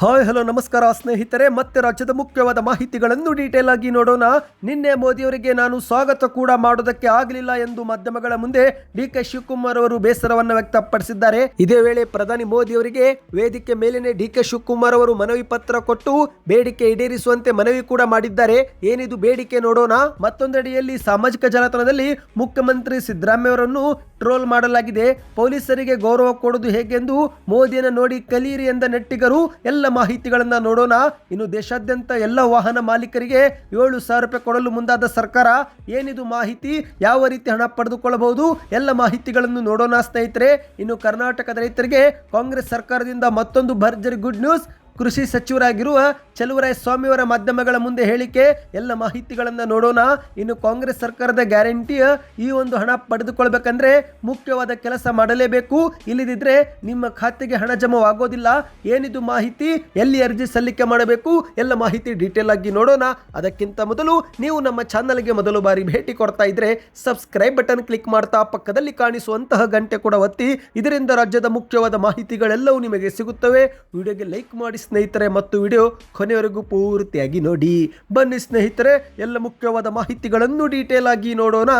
Hi, hello, ನಮಸ್ಕಾರ, ಸ್ನೇಹಿತರೆ. ಮತ್ತೆ ರಾಜ್ಯದ ಮುಖ್ಯವಾದ ಮಾಹಿತಿಗಳನ್ನು ಡೀಟೇಲ್ ಆಗಿ ನೋಡೋಣ. ನಿನ್ನೆ ಮೋದಿಯವರಿಗೆ ನಾನು ಸ್ವಾಗತ ಕೂಡ ಮಾಡೋದಕ್ಕೆ ಆಗಲಿಲ್ಲ ಎಂದು ಮಾಧ್ಯಮಗಳ ಮುಂದೆ ಡಿ ಕೆ ಶಿವಕುಮಾರ್ ಅವರು ಬೇಸರವನ್ನು ವ್ಯಕ್ತಪಡಿಸಿದ್ದಾರೆ. ಇದೇ ವೇಳೆ ಪ್ರಧಾನಿ ಮೋದಿ ಅವರಿಗೆ ವೇದಿಕೆ ಮೇಲಿನ ಡಿ ಕೆ ಶಿವಕುಮಾರ್ ಅವರು ಮನವಿ ಪತ್ರ ಕೊಟ್ಟು ಬೇಡಿಕೆ ಈಡೇರಿಸುವಂತೆ ಮನವಿ ಕೂಡ ಮಾಡಿದ್ದಾರೆ. ಏನಿದು ಬೇಡಿಕೆ ನೋಡೋಣ. ಮತ್ತೊಂದೆಡೆಯಲ್ಲಿ ಸಾಮಾಜಿಕ ಜಾಲತಾಣದಲ್ಲಿ ಮುಖ್ಯಮಂತ್ರಿ ಸಿದ್ದರಾಮಯ್ಯ ಅವರನ್ನು ಟ್ರೋಲ್ ಮಾಡಲಾಗಿದೆ. ಪೊಲೀಸರಿಗೆ ಗೌರವ ಕೊಡೋದು ಹೇಗೆಂದು ಮೋದಿಯನ್ನು ನೋಡಿ ಕಲಿಯಿರಿ ಎಂದ ನೆಟ್ಟಿಗರು ಎಲ್ಲ ಮಾಹಿತಿಗಳನ್ನ ನೋಡೋಣ. ಇನ್ನು ದೇಶಾದ್ಯಂತ ಎಲ್ಲ ವಾಹನ ಮಾಲೀಕರಿಗೆ ಏಳು ಸಾವಿರ ರೂಪಾಯಿ ಕೊಡಲು ಮುಂದಾದ ಸರ್ಕಾರ ಏನಿದು ಮಾಹಿತಿ, ಯಾವ ರೀತಿ ಹಣ ಪಡೆದುಕೊಳ್ಳಬಹುದು, ಎಲ್ಲ ಮಾಹಿತಿಗಳನ್ನು ನೋಡೋಣ ಸ್ನೇಹಿತರೆ. ಇನ್ನು ಕರ್ನಾಟಕದ ರೈತರಿಗೆ ಕಾಂಗ್ರೆಸ್ ಸರ್ಕಾರದಿಂದ ಮತ್ತೊಂದು ಭರ್ಜರಿ ಗುಡ್ ನ್ಯೂಸ್. ಕೃಷಿ ಸಚಿವರಾಗಿರುವ ಚಲುವರಾಯ ಸ್ವಾಮಿಯವರ ಮಾಧ್ಯಮಗಳ ಮುಂದೆ ಹೇಳಿಕೆ, ಎಲ್ಲ ಮಾಹಿತಿಗಳನ್ನು ನೋಡೋಣ. ಇನ್ನು ಕಾಂಗ್ರೆಸ್ ಸರ್ಕಾರದ ಗ್ಯಾರಂಟಿ, ಈ ಒಂದು ಹಣ ಪಡೆದುಕೊಳ್ಬೇಕಂದ್ರೆ ಮುಖ್ಯವಾದ ಕೆಲಸ ಮಾಡಲೇಬೇಕು. ಇಲ್ಲದಿದ್ರೆ ನಿಮ್ಮ ಖಾತೆಗೆ ಹಣ ಜಮವಾಗೋದಿಲ್ಲ. ಏನಿದು ಮಾಹಿತಿ? ಎಲ್ಲಿ ಅರ್ಜಿ ಸಲ್ಲಿಕೆ ಮಾಡಬೇಕು? ಎಲ್ಲ ಮಾಹಿತಿ ಡೀಟೇಲ್ ಆಗಿ ನೋಡೋಣ. ಅದಕ್ಕಿಂತ ಮೊದಲು ನೀವು ನಮ್ಮ ಚಾನಲ್ಗೆ ಮೊದಲು ಬಾರಿ ಭೇಟಿ ಕೊಡ್ತಾ ಇದ್ರೆ ಸಬ್ಸ್ಕ್ರೈಬ್ ಬಟನ್ ಕ್ಲಿಕ್ ಮಾಡ್ತಾ ಪಕ್ಕದಲ್ಲಿ ಕಾಣಿಸುವಂತಹ ಗಂಟೆ ಕೂಡ ಒತ್ತಿ. ಇದರಿಂದ ರಾಜ್ಯದ ಮುಖ್ಯವಾದ ಮಾಹಿತಿಗಳೆಲ್ಲವೂ ನಿಮಗೆ ಸಿಗುತ್ತವೆ. ವಿಡಿಯೋಗೆ ಲೈಕ್ ಮಾಡಿ ಸ್ನೇಹಿತರೆ ಮತ್ತು ವಿಡಿಯೋ ಕೊನೆಯವರೆಗೂ ಪೂರ್ತಿಯಾಗಿ ನೋಡಿ. ಬನ್ನಿ ಸ್ನೇಹಿತರೆ ಎಲ್ಲ ಮುಖ್ಯವಾದ ಮಾಹಿತಿಗಳನ್ನು ಡೀಟೇಲ್ ಆಗಿ ನೋಡೋಣ.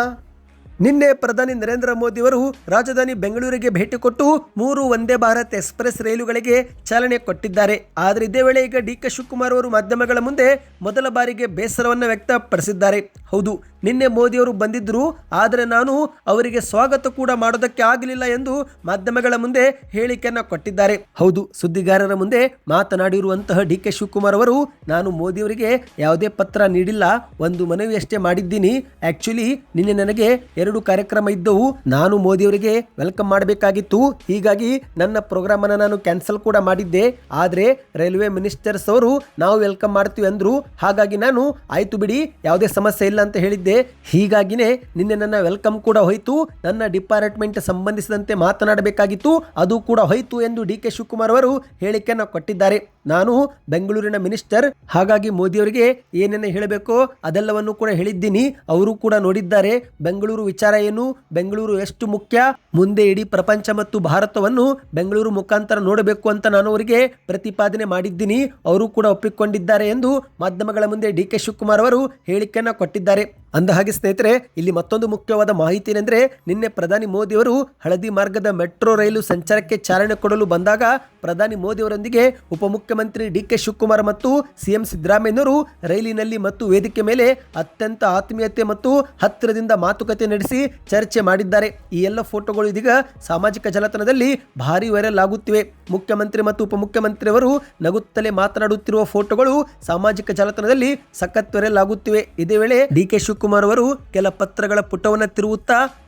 ನಿನ್ನೆ ಪ್ರಧಾನಿ ನರೇಂದ್ರ ಮೋದಿ ಅವರು ರಾಜಧಾನಿ ಬೆಂಗಳೂರಿಗೆ ಭೇಟಿ ಕೊಟ್ಟು ಮೂರು ವಂದೇ ಭಾರತ್ ಎಕ್ಸ್ಪ್ರೆಸ್ ರೈಲುಗಳಿಗೆ ಚಾಲನೆ ಕೊಟ್ಟಿದ್ದಾರೆ. ಆದರೆ ಇದೇ ವೇಳೆ ಈಗ ಡಿ ಕೆ ಶಿವಕುಮಾರ್ ಅವರು ಮಾಧ್ಯಮಗಳ ಮುಂದೆ ಮೊದಲ ಬಾರಿಗೆ ಬೇಸರವನ್ನು ವ್ಯಕ್ತಪಡಿಸಿದ್ದಾರೆ. ಹೌದು, ನಿನ್ನೆ ಮೋದಿಯವರು ಬಂದಿದ್ದರು ಆದರೆ ನಾನು ಅವರಿಗೆ ಸ್ವಾಗತ ಕೂಡ ಮಾಡೋದಕ್ಕೆ ಆಗಲಿಲ್ಲ ಎಂದು ಮಾಧ್ಯಮಗಳ ಮುಂದೆ ಹೇಳಿಕೆಯನ್ನು ಕೊಟ್ಟಿದ್ದಾರೆ. ಹೌದು, ಸುದ್ದಿಗಾರರ ಮುಂದೆ ಮಾತನಾಡಿರುವಂತಹ ಡಿ ಕೆ ಶಿವಕುಮಾರ್ ಅವರು, ನಾನು ಮೋದಿಯವರಿಗೆ ಯಾವುದೇ ಪತ್ರ ನೀಡಿಲ್ಲ, ಒಂದು ಮನವಿಯಷ್ಟೇ ಮಾಡಿದ್ದೀನಿ. ಆಕ್ಚುಲಿ ನಿನ್ನೆ ನನಗೆ ಎರಡು ಕಾರ್ಯಕ್ರಮ ಇದ್ದವು. ನಾನು ಮೋದಿಯವರಿಗೆ ವೆಲ್ಕಮ್ ಮಾಡಬೇಕಾಗಿತ್ತು. ಹೀಗಾಗಿ ನನ್ನ ಪ್ರೋಗ್ರಾಮ್ ಅನ್ನು ನಾನು ಕ್ಯಾನ್ಸಲ್ ಕೂಡ ಮಾಡಿದ್ದೆ. ಆದ್ರೆ ರೈಲ್ವೆ ಮಿನಿಸ್ಟರ್ಸ್ ಅವರು ನಾವು ವೆಲ್ಕಮ್ ಮಾಡ್ತೀವಿ ಅಂದ್ರು. ಹಾಗಾಗಿ ನಾನು ಆಯ್ತು ಬಿಡಿ, ಯಾವುದೇ ಸಮಸ್ಯೆ ಇಲ್ಲ ಅಂತ ಹೇಳಿದ್ದೆ. ಹೀಗಾಗಿನೇ ನಿನ್ನೆ ನನ್ನ ವೆಲ್ಕಮ್ ಕೂಡ ಹೋಯ್ತು. ನನ್ನ ಡಿಪಾರ್ಟ್ಮೆಂಟ್ ಸಂಬಂಧಿಸಿದಂತೆ ಮಾತನಾಡಬೇಕಾಗಿತ್ತು. ಅದು ಕೂಡ ಹೋಯ್ತು ಎಂದು ಡಿ ಕೆ ಶಿವಕುಮಾರ್ ಅವರು ಹೇಳಿಕೆಯನ್ನು ಕೊಟ್ಟಿದ್ದಾರೆ. ನಾನು ಬೆಂಗಳೂರಿನ ಮಿನಿಸ್ಟರ್. ಹಾಗಾಗಿ ಮೋದಿಯವರಿಗೆ ಏನೇನು ಹೇಳಬೇಕೋ ಅದೆಲ್ಲವನ್ನು ಕೂಡ ಹೇಳಿದ್ದೀನಿ. ಅವರು ಕೂಡ ನೋಡಿದ್ದಾರೆ. ಬೆಂಗಳೂರು ವಿಚಾರ ಏನು? ಬೆಂಗಳೂರು ಎಷ್ಟು ಮುಖ್ಯ? ಮುಂದೆ ಇಡೀ ಪ್ರಪಂಚ ಮತ್ತು ಭಾರತವನ್ನು ಬೆಂಗಳೂರು ಮುಖಾಂತರ ನೋಡಬೇಕು ಅಂತ ನಾನು ಅವರಿಗೆ ಪ್ರತಿಪಾದನೆ ಮಾಡಿದ್ದೀನಿ. ಅವರು ಕೂಡ ಒಪ್ಪಿಕೊಂಡಿದ್ದಾರೆ ಎಂದು ಮಾಧ್ಯಮಗಳ ಮುಂದೆ ಡಿ ಕೆ ಶಿವಕುಮಾರ್ ಅವರು ಹೇಳಿಕೆಯನ್ನು ಕೊಟ್ಟಿದ್ದಾರೆ. ಅಂದ ಹಾಗೆ ಸ್ನೇಹಿತರೆ, ಇಲ್ಲಿ ಮತ್ತೊಂದು ಮುಖ್ಯವಾದ ಮಾಹಿತಿ ಏನೆಂದ್ರೆ, ನಿನ್ನೆ ಪ್ರಧಾನಿ ಮೋದಿಯವರು ಹಳದಿ ಮಾರ್ಗದ ಮೆಟ್ರೋ ರೈಲು ಸಂಚಾರಕ್ಕೆ ಚಾಲನೆ ಕೊಡಲು ಬಂದಾಗ ಪ್ರಧಾನಿ ಮೋದಿಯವರೊಂದಿಗೆ ಉಪಮುಖ್ಯಮಂತ್ರಿ ಡಿ ಕೆ ಶಿವಕುಮಾರ್ ಮತ್ತು ಸಿಎಂ ಸಿದ್ದರಾಮಯ್ಯನವರು ರೈಲಿನಲ್ಲಿ ಮತ್ತು ವೇದಿಕೆ ಮೇಲೆ ಅತ್ಯಂತ ಆತ್ಮೀಯತೆ ಮತ್ತು ಹತ್ತಿರದಿಂದ ಮಾತುಕತೆ ನಡೆಸಿ ಚರ್ಚೆ ಮಾಡಿದ್ದಾರೆ. ಈ ಎಲ್ಲ ಫೋಟೋಗಳು ಇದೀಗ ಸಾಮಾಜಿಕ ಜಾಲತಾಣದಲ್ಲಿ ಭಾರಿ ವೈರಲ್ ಆಗುತ್ತಿವೆ. ಮುಖ್ಯಮಂತ್ರಿ ಮತ್ತು ಉಪಮುಖ್ಯಮಂತ್ರಿಯವರು ನಗುತ್ತಲೇ ಮಾತನಾಡುತ್ತಿರುವ ಫೋಟೋಗಳು ಸಾಮಾಜಿಕ ಜಾಲತಾಣದಲ್ಲಿ ಸಖತ್ ವೈರಲ್ ಆಗುತ್ತಿವೆ. ಇದೇ ವೇಳೆ ಡಿ ಕೆ ಶಿವಕುಮಾರ್ ಅವರು ಕೆಲ ಪತ್ರಗಳ ಪುಟವನ್ನು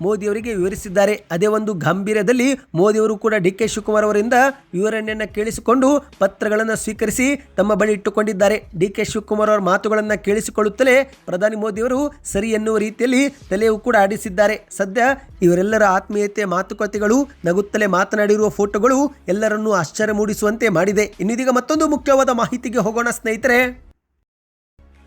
ಮೋದಿ ಅವರಿಗೆ ವಿವರಿಸಿದ್ದಾರೆ. ಅದೇ ಒಂದು ಗಾಂಭೀರ್ಯದಲ್ಲಿ ಮೋದಿ ಅವರು ಕೂಡ ಡಿ ಕೆ ಶಿವಕುಮಾರ್ ಅವರಿಂದ ವಿವರಣೆಯನ್ನ ಕೇಳಿಸಿಕೊಂಡು ಪತ್ರಗಳನ್ನು ಸ್ವೀಕರಿಸಿ ತಮ್ಮ ಬಳಿ ಇಟ್ಟುಕೊಂಡಿದ್ದಾರೆ. ಡಿ ಕೆ ಶಿವಕುಮಾರ್ ಅವರ ಮಾತುಗಳನ್ನು ಕೇಳಿಸಿಕೊಳ್ಳುತ್ತಲೇ ಪ್ರಧಾನಿ ಮೋದಿಯವರು ಸರಿ ಎನ್ನುವ ರೀತಿಯಲ್ಲಿ ತಲೆಯೂ ಕೂಡ ಆಡಿಸಿದ್ದಾರೆ. ಸದ್ಯ ಇವರೆಲ್ಲರ ಆತ್ಮೀಯತೆ ಮಾತುಕತೆಗಳು ನಗುತ್ತಲೇ ಮಾತನಾಡಿರುವ ಫೋಟೋಗಳು ಎಲ್ಲರನ್ನೂ ಆಶ್ಚರ್ಯ ಮೂಡಿಸುವಂತೆ ಮಾಡಿದೆ. ಇನ್ನಿದೀಗ ಮತ್ತೊಂದು ಮುಖ್ಯವಾದ ಮಾಹಿತಿಗೆ ಹೋಗೋಣ ಸ್ನೇಹಿತರೆ.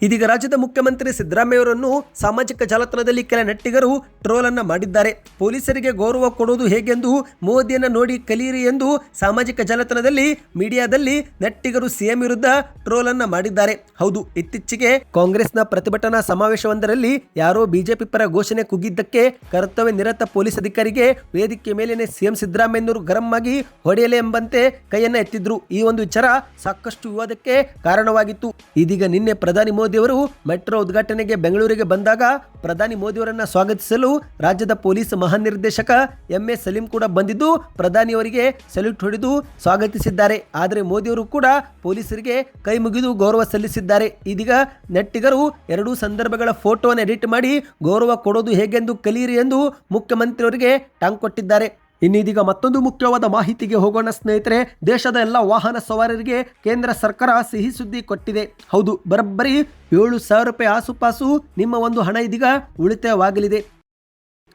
ಇದೀಗ ರಾಜ್ಯದ ಮುಖ್ಯಮಂತ್ರಿ ಸಿದ್ದರಾಮಯ್ಯವರನ್ನು ಸಾಮಾಜಿಕ ಜಾಲತಾಣದಲ್ಲಿ ಕೆಲ ನೆಟ್ಟಿಗರು ಟ್ರೋಲ್ ಅನ್ನ ಮಾಡಿದ್ದಾರೆ. ಪೊಲೀಸರಿಗೆ ಗೌರವ ಕೊಡುವುದು ಹೇಗೆಂದು ಮೋದಿಯನ್ನ ನೋಡಿ ಕಲಿಯಿರಿ ಎಂದು ಸಾಮಾಜಿಕ ಜಾಲತಾಣದಲ್ಲಿ ಮೀಡಿಯಾದಲ್ಲಿ ನೆಟ್ಟಿಗರು ಸಿಎಂ ವಿರುದ್ಧ ಟ್ರೋಲ್ ಅನ್ನ ಮಾಡಿದ್ದಾರೆ. ಹೌದು, ಇತ್ತೀಚೆಗೆ ಕಾಂಗ್ರೆಸ್ನ ಪ್ರತಿಭಟನಾ ಸಮಾವೇಶವೊಂದರಲ್ಲಿ ಯಾರೋ ಬಿಜೆಪಿ ಪರ ಘೋಷಣೆ ಕುಗ್ಗಿದ್ದಕ್ಕೆ ಕರ್ತವ್ಯ ನಿರತ ಪೊಲೀಸ್ ಅಧಿಕಾರಿಗೆ ವೇದಿಕೆ ಮೇಲಿನ ಸಿಎಂ ಸಿದ್ದರಾಮಯ್ಯನವರು ಗರಂ ಆಗಿ ಹೊಡೆಯಲೆ ಎಂಬಂತೆ ಕೈಯನ್ನ ಎತ್ತಿದ್ರು. ಈ ಒಂದು ವಿಚಾರ ಸಾಕಷ್ಟು ವಿವಾದಕ್ಕೆ ಕಾರಣವಾಗಿತ್ತು. ಇದೀಗ ನಿನ್ನೆ ಪ್ರಧಾನಿ ಮೋದಿ ಅವರು ಮೆಟ್ರೋ ಉದ್ಘಾಟನೆಗೆ ಬೆಂಗಳೂರಿಗೆ ಬಂದಾಗ ಪ್ರಧಾನಿ ಮೋದಿಯವರನ್ನ ಸ್ವಾಗತಿಸಲು ರಾಜ್ಯದ ಪೊಲೀಸ್ ಮಹಾನಿರ್ದೇಶಕ ಎಂ ಎ ಸಲೀಂ ಕೂಡ ಬಂದಿದ್ದು ಪ್ರಧಾನಿಯವರಿಗೆ ಸಲ್ಯೂಟ್ ಹೊಡೆದು ಸ್ವಾಗತಿಸಿದ್ದಾರೆ. ಆದರೆ ಮೋದಿಯವರು ಕೂಡ ಪೊಲೀಸರಿಗೆ ಕೈ ಮುಗಿದು ಗೌರವ ಸಲ್ಲಿಸಿದ್ದಾರೆ. ಇದೀಗ ನೆಟ್ಟಿಗರು ಎರಡೂ ಸಂದರ್ಭಗಳ ಫೋಟೋವನ್ನು ಎಡಿಟ್ ಮಾಡಿ ಗೌರವ ಕೊಡೋದು ಹೇಗೆಂದು ಕಲಿಯಿರಿ ಎಂದು ಮುಖ್ಯಮಂತ್ರಿಯವರಿಗೆ ಟಾಂಗ್ ಕೊಟ್ಟಿದ್ದಾರೆ. ಇನ್ನೀದೀಗ ಮತ್ತೊಂದು ಮುಖ್ಯವಾದ ಮಾಹಿತಿಗೆ ಹೋಗೋಣ ಸ್ನೇಹಿತರೆ, ದೇಶದ ಎಲ್ಲ ವಾಹನ ಸವಾರರಿಗೆ ಕೇಂದ್ರ ಸರ್ಕಾರ ಸಿಹಿ ಸುದ್ದಿ ಕೊಟ್ಟಿದೆ. ಹೌದು, ಬರೋಬ್ಬರಿ ಏಳು ಸಾವಿರ ರೂಪಾಯಿ ಆಸುಪಾಸು ನಿಮ್ಮ ಒಂದು ಹಣ ಇದೀಗ ಉಳಿತಾಯವಾಗಲಿದೆ.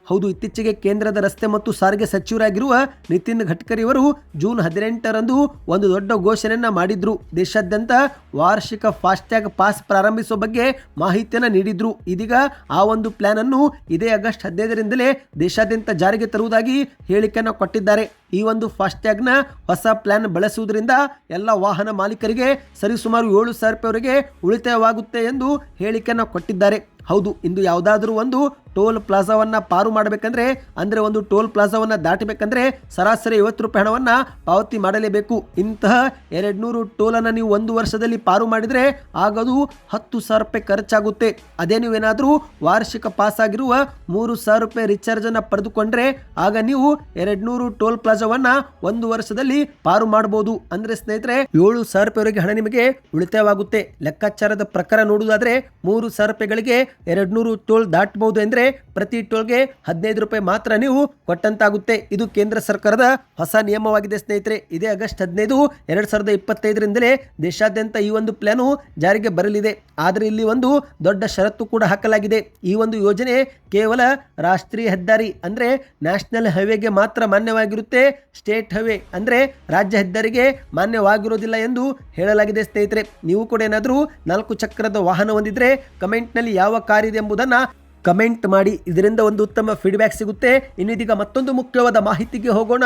ಹೌದು, ಇತ್ತೀಚೆಗೆ ಕೇಂದ್ರದ ರಸ್ತೆ ಮತ್ತು ಸಾರಿಗೆ ಸಚಿವರಾಗಿರುವ ನಿತಿನ್ ಗಡ್ಕರಿ ಅವರು ಜೂನ್ ಹದಿನೆಂಟರಂದು ಒಂದು ದೊಡ್ಡ ಘೋಷಣೆಯನ್ನ ಮಾಡಿದ್ರು. ದೇಶಾದ್ಯಂತ ವಾರ್ಷಿಕ ಫಾಸ್ಟ್ಯಾಗ್ ಪಾಸ್ ಪ್ರಾರಂಭಿಸುವ ಬಗ್ಗೆ ಮಾಹಿತಿಯನ್ನು ನೀಡಿದ್ರು. ಇದೀಗ ಆ ಒಂದು ಪ್ಲಾನ್ ಅನ್ನು ಇದೇ ಆಗಸ್ಟ್ ಹದಿನೈದರಿಂದಲೇ ದೇಶಾದ್ಯಂತ ಜಾರಿಗೆ ತರುವುದಾಗಿ ಹೇಳಿಕೆಯನ್ನು ಕೊಟ್ಟಿದ್ದಾರೆ. ಈ ಒಂದು ಫಾಸ್ಟ್ಯಾಗ್ನ ಹೊಸ ಪ್ಲಾನ್ ಬಳಸುವುದರಿಂದ ಎಲ್ಲ ವಾಹನ ಮಾಲೀಕರಿಗೆ ಸರಿಸುಮಾರು ಏಳು ಸಾವಿರ ರೂಪಾಯಿವರೆಗೆ ಉಳಿತಾಯವಾಗುತ್ತೆ ಎಂದು ಹೇಳಿಕೆಯನ್ನು ಕೊಟ್ಟಿದ್ದಾರೆ. ಹೌದು, ಇಂದು ಯಾವುದಾದ್ರೂ ಒಂದು ಟೋಲ್ ಪ್ಲಾಜಾವನ್ನು ಪಾರು ಮಾಡಬೇಕಂದ್ರೆ, ಅಂದರೆ ಒಂದು ಟೋಲ್ ಪ್ಲಾಜಾವನ್ನು ದಾಟಬೇಕಂದ್ರೆ ಸರಾಸರಿ ಐವತ್ತು ರೂಪಾಯಿ ಹಣವನ್ನು ಪಾವತಿ ಮಾಡಲೇಬೇಕು. ಇಂತಹ ಎರಡು ನೂರು ಟೋಲನ್ನು ನೀವು ಒಂದು ವರ್ಷದಲ್ಲಿ ಪಾರು ಮಾಡಿದರೆ ಆಗದು ಹತ್ತು ಸಾವಿರ ರೂಪಾಯಿ ಖರ್ಚಾಗುತ್ತೆ. ಅದೇ ನೀವೇನಾದರೂ ವಾರ್ಷಿಕ ಪಾಸ್ ಆಗಿರುವ ಮೂರು ಸಾವಿರ ರೂಪಾಯಿ ರಿಚಾರ್ಜ್ ಅನ್ನ ಪಡೆದುಕೊಂಡ್ರೆ, ಆಗ ನೀವು ಎರಡು ನೂರು ಟೋಲ್ ಪ್ಲಾಜಾವನ್ನ ಒಂದು ವರ್ಷದಲ್ಲಿ ಪಾರು ಮಾಡಬಹುದು ಅಂದ್ರೆ ಸ್ನೇಹಿತರೆ, ಏಳು ಸಾವಿರ ರೂಪಾಯಿವರೆಗೆ ಹಣ ನಿಮಗೆ ಉಳಿತಾಯವಾಗುತ್ತೆ. ಲೆಕ್ಕಾಚಾರದ ಪ್ರಕಾರ ನೋಡುವುದಾದ್ರೆ, ಮೂರು ಸಾವಿರ ರೂಪಾಯಿಗಳಿಗೆ ಎರಡ್ ನೂರು ಟೋಲ್ ದಾಟಬಹುದು ಅಂದ್ರೆ ಪ್ರತಿ ಟೋಲ್ಗೆ ಹದಿನೈದು ರೂಪಾಯಿ ಮಾತ್ರ ನೀವು ಕೊಟ್ಟಂತಾಗುತ್ತೆ. ಇದು ಕೇಂದ್ರ ಸರ್ಕಾರದ ಹೊಸ ನಿಯಮವಾಗಿದೆ ಸ್ನೇಹಿತರೆ. ಇದೇ ಆಗಸ್ಟ್ ಹದಿನೈದು, ಎರಡ್ ಸಾವಿರದ ಇಪ್ಪತ್ತೈದರಿಂದಲೇ ದೇಶಾದ್ಯಂತ ಈ ಒಂದು ಪ್ಲಾನು ಜಾರಿಗೆ ಬರಲಿದೆ. ಆದರೆ ಇಲ್ಲಿ ಒಂದು ದೊಡ್ಡ ಷರತ್ತು ಕೂಡ ಹಾಕಲಾಗಿದೆ. ಈ ಒಂದು ಯೋಜನೆ ಕೇವಲ ರಾಷ್ಟ್ರೀಯ ಹೆದ್ದಾರಿ ಅಂದ್ರೆ ನ್ಯಾಷನಲ್ ಹೈವೇಗೆ ಮಾತ್ರ ಮಾನ್ಯವಾಗಿರುತ್ತೆ. ಸ್ಟೇಟ್ ಹೈವೇ ಅಂದ್ರೆ ರಾಜ್ಯ ಹೆದ್ದಾರಿಗೆ ಮಾನ್ಯವಾಗಿರೋದಿಲ್ಲ ಎಂದು ಹೇಳಲಾಗಿದೆ ಸ್ನೇಹಿತರೆ. ನೀವು ಕೂಡ ಏನಾದರೂ ನಾಲ್ಕು ಚಕ್ರದ ವಾಹನ ಹೊಂದಿದ್ರೆ ಕಮೆಂಟ್ನಲ್ಲಿ ಯಾವ ಕಾರ್ ಇದೆ ಎಂಬುದನ್ನು ಕಮೆಂಟ್ ಮಾಡಿ. ಇದರಿಂದ ಒಂದು ಉತ್ತಮ ಫೀಡ್ಬ್ಯಾಕ್ ಸಿಗುತ್ತೆ. ಇನ್ನಿದೀಗ ಮತ್ತೊಂದು ಮುಖ್ಯವಾದ ಮಾಹಿತಿಗೆ ಹೋಗೋಣ.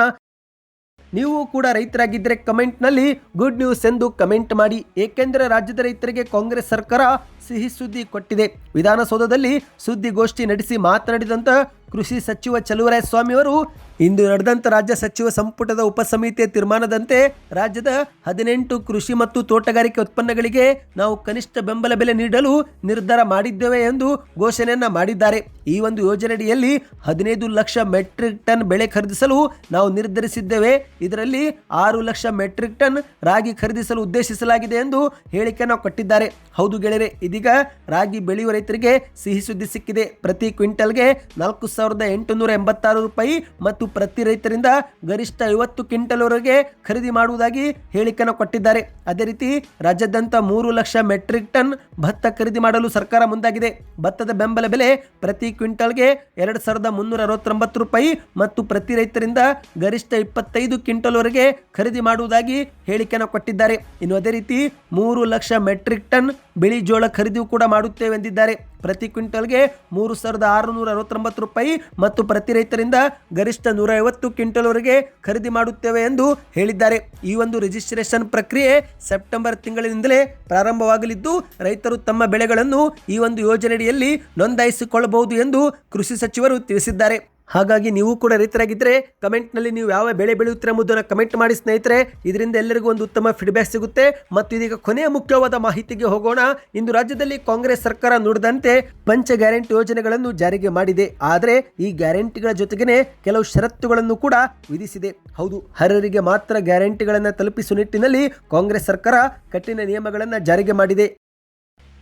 ನೀವು ಕೂಡ ರೈತರಾಗಿದ್ದರೆ ಕಮೆಂಟ್ನಲ್ಲಿ ಗುಡ್ ನ್ಯೂಸ್ ಎಂದು ಕಮೆಂಟ್ ಮಾಡಿ. ಏಕೆಂದರೆ ರಾಜ್ಯದ ರೈತರಿಗೆ ಕಾಂಗ್ರೆಸ್ ಸರ್ಕಾರ ಸಿಹಿ ಸುದ್ದಿ ಕೊಟ್ಟಿದೆ. ವಿಧಾನಸೌಧದಲ್ಲಿ ಸುದ್ದಿಗೋಷ್ಠಿ ನಡೆಸಿ ಮಾತನಾಡಿದಂತ ಕೃಷಿ ಸಚಿವ ಚಲುವರಾಯ ಸ್ವಾಮಿಯವರು ಇಂದು ನಡೆದಂತ ರಾಜ್ಯ ಸಚಿವ ಸಂಪುಟದ ಉಪಸಮಿತಿಯ ತೀರ್ಮಾನದಂತೆ ರಾಜ್ಯದ ಹದಿನೆಂಟು ಕೃಷಿ ಮತ್ತು ತೋಟಗಾರಿಕೆ ಉತ್ಪನ್ನಗಳಿಗೆ ನಾವು ಕನಿಷ್ಠ ಬೆಂಬಲ ಬೆಲೆ ನೀಡಲು ನಿರ್ಧಾರ ಮಾಡಿದ್ದೇವೆ ಎಂದು ಘೋಷಣೆಯನ್ನ ಮಾಡಿದ್ದಾರೆ. ಈ ಒಂದು ಯೋಜನೆಯಡಿಯಲ್ಲಿ ಹದಿನೈದು ಲಕ್ಷ ಮೆಟ್ರಿಕ್ ಟನ್ ಬೆಳೆ ಖರೀದಿಸಲು ನಾವು ನಿರ್ಧರಿಸಿದ್ದೇವೆ. ಇದರಲ್ಲಿ ಆರು ಲಕ್ಷ ಮೆಟ್ರಿಕ್ ಟನ್ ರಾಗಿ ಖರೀದಿಸಲು ಉದ್ದೇಶಿಸಲಾಗಿದೆ ಎಂದು ಹೇಳಿಕೆಯನ್ನು ಕೊಟ್ಟಿದ್ದಾರೆ. ಹೌದು ಗೆಳೆಯರೆ, ಇದೀಗ ರಾಗಿ ಬೆಳೆಯುವ ರೈತರಿಗೆ ಸಿಹಿ ಸುದ್ದಿ ಸಿಕ್ಕಿದೆ. ಪ್ರತಿ ಕ್ವಿಂಟಲ್ಗೆ ನಾಲ್ಕು ಸಾವಿರದ ಎಂಟುನೂರ ಎಂಬತ್ತಾರು ರೂಪಾಯಿ ಮತ್ತು ಪ್ರತಿ ರೈತರಿಂದ ಗರಿಷ್ಠ ಐವತ್ತು ಕ್ವಿಂಟಲ್ವರೆಗೆ ಖರೀದಿ ಮಾಡುವುದಾಗಿ ಹೇಳಿಕೆಯನ್ನು ಕೊಟ್ಟಿದ್ದಾರೆ. ಅದೇ ರೀತಿ ರಾಜ್ಯಾದ್ಯಂತ ಮೂರು ಲಕ್ಷ ಮೆಟ್ರಿಕ್ ಟನ್ ಭತ್ತ ಖರೀದಿ ಮಾಡಲು ಸರ್ಕಾರ ಮುಂದಾಗಿದೆ. ಭತ್ತದ ಬೆಂಬಲ ಬೆಲೆ ಪ್ರತಿ ಕ್ವಿಂಟಲ್ಗೆ ಎರಡು ಸಾವಿರದ ಮುನ್ನೂರ ಅರವತ್ತೊಂಬತ್ತು ರೂಪಾಯಿ ಮತ್ತು ಪ್ರತಿ ರೈತರಿಂದ ಗರಿಷ್ಠ ಇಪ್ಪತ್ತೈದು ಕ್ವಿಂಟಲ್ವರೆಗೆ ಖರೀದಿ ಮಾಡುವುದಾಗಿ ಹೇಳಿಕೆಯನ್ನು ಕೊಟ್ಟಿದ್ದಾರೆ. ಇನ್ನು ಅದೇ ರೀತಿ ಮೂರು ಲಕ್ಷ ಮೆಟ್ರಿಕ್ ಟನ್ ಬಿಳಿ ಜೋಳ ಖರೀದಿ ಕೂಡ ಮಾಡುತ್ತೇವೆ ಎಂದಿದ್ದಾರೆ ಪ್ರತಿ ಕ್ವಿಂಟಲ್ಗೆ ಮೂರು ಸಾವಿರದ ಆರುನೂರ ಅರವತ್ತೊಂಬತ್ತು ರೂಪಾಯಿ ಮತ್ತು ಪ್ರತಿ ರೈತರಿಂದ ಗರಿಷ್ಠ ನೂರ ಐವತ್ತು ಕ್ವಿಂಟಲ್ವರೆಗೆ ಖರೀದಿ ಮಾಡುತ್ತೇವೆ ಎಂದು ಹೇಳಿದ್ದಾರೆ. ಈ ಒಂದು ರಿಜಿಸ್ಟ್ರೇಷನ್ ಪ್ರಕ್ರಿಯೆ ಸೆಪ್ಟೆಂಬರ್ ತಿಂಗಳಿನಿಂದಲೇ ಪ್ರಾರಂಭವಾಗಲಿದ್ದು, ರೈತರು ತಮ್ಮ ಬೆಳೆಗಳನ್ನು ಈ ಒಂದು ಯೋಜನೆಯಡಿಯಲ್ಲಿ ನೋಂದಾಯಿಸಿಕೊಳ್ಳಬಹುದು ಎಂದು ಕೃಷಿ ಸಚಿವರು ತಿಳಿಸಿದ್ದಾರೆ. ಹಾಗಾಗಿ ನೀವು ಕೂಡ ರೈತರಾಗಿದ್ದರೆ ಕಮೆಂಟ್ನಲ್ಲಿ ನೀವು ಯಾವ ಬೆಳೆ ಬೆಳೆಯುತ್ತೀರ ಎಂಬುದನ್ನು ಕಮೆಂಟ್ ಮಾಡಿ ಸ್ನೇಹಿತರೆ. ಇದರಿಂದ ಎಲ್ಲರಿಗೂ ಒಂದು ಉತ್ತಮ ಫೀಡ್ಬ್ಯಾಕ್ ಸಿಗುತ್ತೆ. ಮತ್ತು ಇದೀಗ ಕೊನೆಯ ಮುಖ್ಯವಾದ ಮಾಹಿತಿಗೆ ಹೋಗೋಣ. ಇಂದು ರಾಜ್ಯದಲ್ಲಿ ಕಾಂಗ್ರೆಸ್ ಸರ್ಕಾರ ನುಡಿದಂತೆ ಪಂಚ ಗ್ಯಾರಂಟಿ ಯೋಜನೆಗಳನ್ನು ಜಾರಿಗೆ ಮಾಡಿದೆ. ಆದರೆ ಈ ಗ್ಯಾರಂಟಿಗಳ ಜೊತೆಗೇನೆ ಕೆಲವು ಷರತ್ತುಗಳನ್ನು ಕೂಡ ವಿಧಿಸಿದೆ. ಹೌದು, ಅರ್ಹರಿಗೆ ಮಾತ್ರ ಗ್ಯಾರಂಟಿಗಳನ್ನು ತಲುಪಿಸುವ ನಿಟ್ಟಿನಲ್ಲಿ ಕಾಂಗ್ರೆಸ್ ಸರ್ಕಾರ ಕಠಿಣ ನಿಯಮಗಳನ್ನು ಜಾರಿಗೆ ಮಾಡಿದೆ.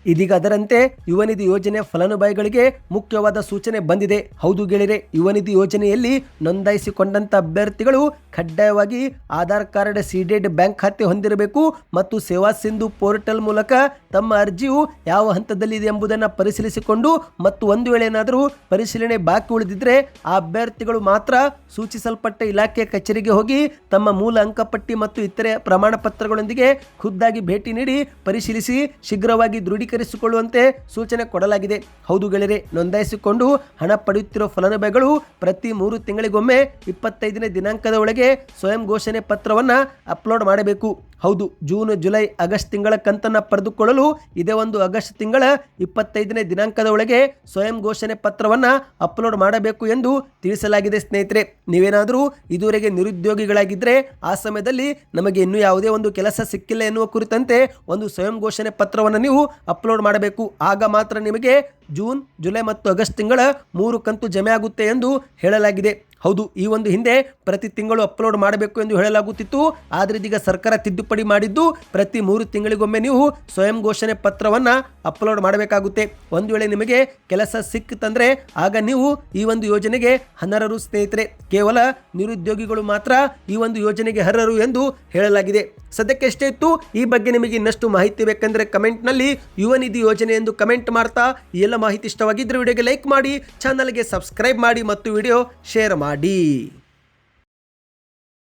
ಇದೀಗ ಅದರಂತೆ ಯುವ ನಿಧಿ ಯೋಜನೆ ಫಲಾನುಭವಿಗಳಿಗೆ ಮುಖ್ಯವಾದ ಸೂಚನೆ ಬಂದಿದೆ. ಹೌದು ಗೆಳೆಯರೆ, ಯುವ ನಿಧಿ ಯೋಜನೆಯಲ್ಲಿ ನೋಂದಾಯಿಸಿಕೊಂಡಂತ ಅಭ್ಯರ್ಥಿಗಳು ಕಡ್ಡಾಯವಾಗಿ ಆಧಾರ್ ಕಾರ್ಡ್, ಸೀಡೆಡ್ ಬ್ಯಾಂಕ್ ಖಾತೆ ಹೊಂದಿರಬೇಕು ಮತ್ತು ಸೇವಾ ಸಿಂಧು ಪೋರ್ಟಲ್ ಮೂಲಕ ತಮ್ಮ ಅರ್ಜಿಯು ಯಾವ ಹಂತದಲ್ಲಿದೆ ಎಂಬುದನ್ನು ಪರಿಶೀಲಿಸಿಕೊಂಡು ಮತ್ತು ಒಂದು ವೇಳೆ ಏನಾದರೂ ಪರಿಶೀಲನೆ ಬಾಕಿ ಉಳಿದಿದ್ರೆ ಆ ಅಭ್ಯರ್ಥಿಗಳು ಮಾತ್ರ ಸೂಚಿಸಲ್ಪಟ್ಟ ಇಲಾಖೆ ಕಚೇರಿಗೆ ಹೋಗಿ ತಮ್ಮ ಮೂಲ ಅಂಕಪಟ್ಟಿ ಮತ್ತು ಇತರೆ ಪ್ರಮಾಣ ಪತ್ರಗಳೊಂದಿಗೆ ಖುದ್ದಾಗಿ ಭೇಟಿ ನೀಡಿ ಪರಿಶೀಲಿಸಿ ಶೀಘ್ರವಾಗಿ ದೃಢೀಕರಿಸಿಕೊಳ್ಳುವಂತೆ ಸೂಚನೆ ಕೊಡಲಾಗಿದೆ. ಹೌದು ಗೆಳೆಯರೆ, ನೋಂದಾಯಿಸಿಕೊಂಡು ಹಣ ಪಡೆಯುತ್ತಿರುವ ಫಲಾನುಭವಿಗಳು ಪ್ರತಿ ಮೂರು ತಿಂಗಳಿಗೊಮ್ಮೆ ಇಪ್ಪತ್ತೈದನೇ ದಿನಾಂಕದ ಒಳಗೆ ಸ್ವಯಂ ಘೋಷಣೆ ಪತ್ರವನ್ನು ಅಪ್ಲೋಡ್ ಮಾಡಬೇಕು. ಹೌದು, ಜೂನ್, ಜುಲೈ, ಆಗಸ್ಟ್ ತಿಂಗಳ ಕಂತನ್ನು ಪಡೆದುಕೊಳ್ಳಲು ಇದೇ ಒಂದು ಆಗಸ್ಟ್ ತಿಂಗಳ ಇಪ್ಪತ್ತೈದನೇ ದಿನಾಂಕದ ಒಳಗೆ ಸ್ವಯಂ ಘೋಷಣೆ ಪತ್ರವನ್ನು ಅಪ್ಲೋಡ್ ಮಾಡಬೇಕು ಎಂದು ತಿಳಿಸಲಾಗಿದೆ ಸ್ನೇಹಿತರೆ. ನೀವೇನಾದರೂ ಇದುವರೆಗೆ ನಿರುದ್ಯೋಗಿಗಳಾಗಿದ್ದರೆ ಆ ಸಮಯದಲ್ಲಿ ನಮಗೆ ಇನ್ನೂ ಯಾವುದೇ ಒಂದು ಕೆಲಸ ಸಿಕ್ಕಿಲ್ಲ ಎನ್ನುವ ಕುರಿತಂತೆ ಒಂದು ಸ್ವಯಂ ಘೋಷಣೆ ಪತ್ರವನ್ನು ನೀವು ಅಪ್ಲೋಡ್ ಮಾಡಬೇಕು. ಆಗ ಮಾತ್ರ ನಿಮಗೆ ಜೂನ್, ಜುಲೈ ಮತ್ತು ಆಗಸ್ಟ್ ತಿಂಗಳ ಮೂರು ಕಂತು ಜಮೆ ಆಗುತ್ತೆ ಎಂದು ಹೇಳಲಾಗಿದೆ. ಹೌದು, ಈ ಒಂದು ಹಿಂದೆ ಪ್ರತಿ ತಿಂಗಳು ಅಪ್ಲೋಡ್ ಮಾಡಬೇಕು ಎಂದು ಹೇಳಲಾಗುತ್ತಿತ್ತು. ಆದರೆ ಇದೀಗ ಸರ್ಕಾರ ತಿದ್ದುಪಡಿ ಮಾಡಿದ್ದು ಪ್ರತಿ ಮೂರು ತಿಂಗಳಿಗೊಮ್ಮೆ ನೀವು ಸ್ವಯಂ ಘೋಷಣೆ ಪತ್ರವನ್ನು ಅಪ್ಲೋಡ್ ಮಾಡಬೇಕಾಗುತ್ತೆ. ಒಂದು ವೇಳೆ ನಿಮಗೆ ಕೆಲಸ ಸಿಕ್ಕಿತಂದರೆ ಆಗ ನೀವು ಈ ಒಂದು ಯೋಜನೆಗೆ ಅನರ್ಹರು ಸ್ನೇಹಿತರೆ. ಕೇವಲ ನಿರುದ್ಯೋಗಿಗಳು ಮಾತ್ರ ಈ ಒಂದು ಯೋಜನೆಗೆ ಅರ್ಹರು ಎಂದು ಹೇಳಲಾಗಿದೆ. ಸದ್ಯಕ್ಕೆ ಎಷ್ಟೇ ಇತ್ತು, ಈ ಬಗ್ಗೆ ನಿಮಗೆ ಇನ್ನಷ್ಟು ಮಾಹಿತಿ ಬೇಕೆಂದರೆ ಕಮೆಂಟ್ನಲ್ಲಿ ಯುವ ನಿಧಿ ಯೋಜನೆ ಎಂದು ಕಮೆಂಟ್ ಮಾಡ್ತಾ ಈ ಎಲ್ಲ ಮಾಹಿತಿ ಇಷ್ಟವಾಗಿದ್ದರೆ ವಿಡಿಯೋಗೆ ಲೈಕ್ ಮಾಡಿ ಚಾನಲ್ಗೆ ಸಬ್ಸ್ಕ್ರೈಬ್ ಮಾಡಿ ಮತ್ತು ವಿಡಿಯೋ ಶೇರ್ ಮಾಡಿ.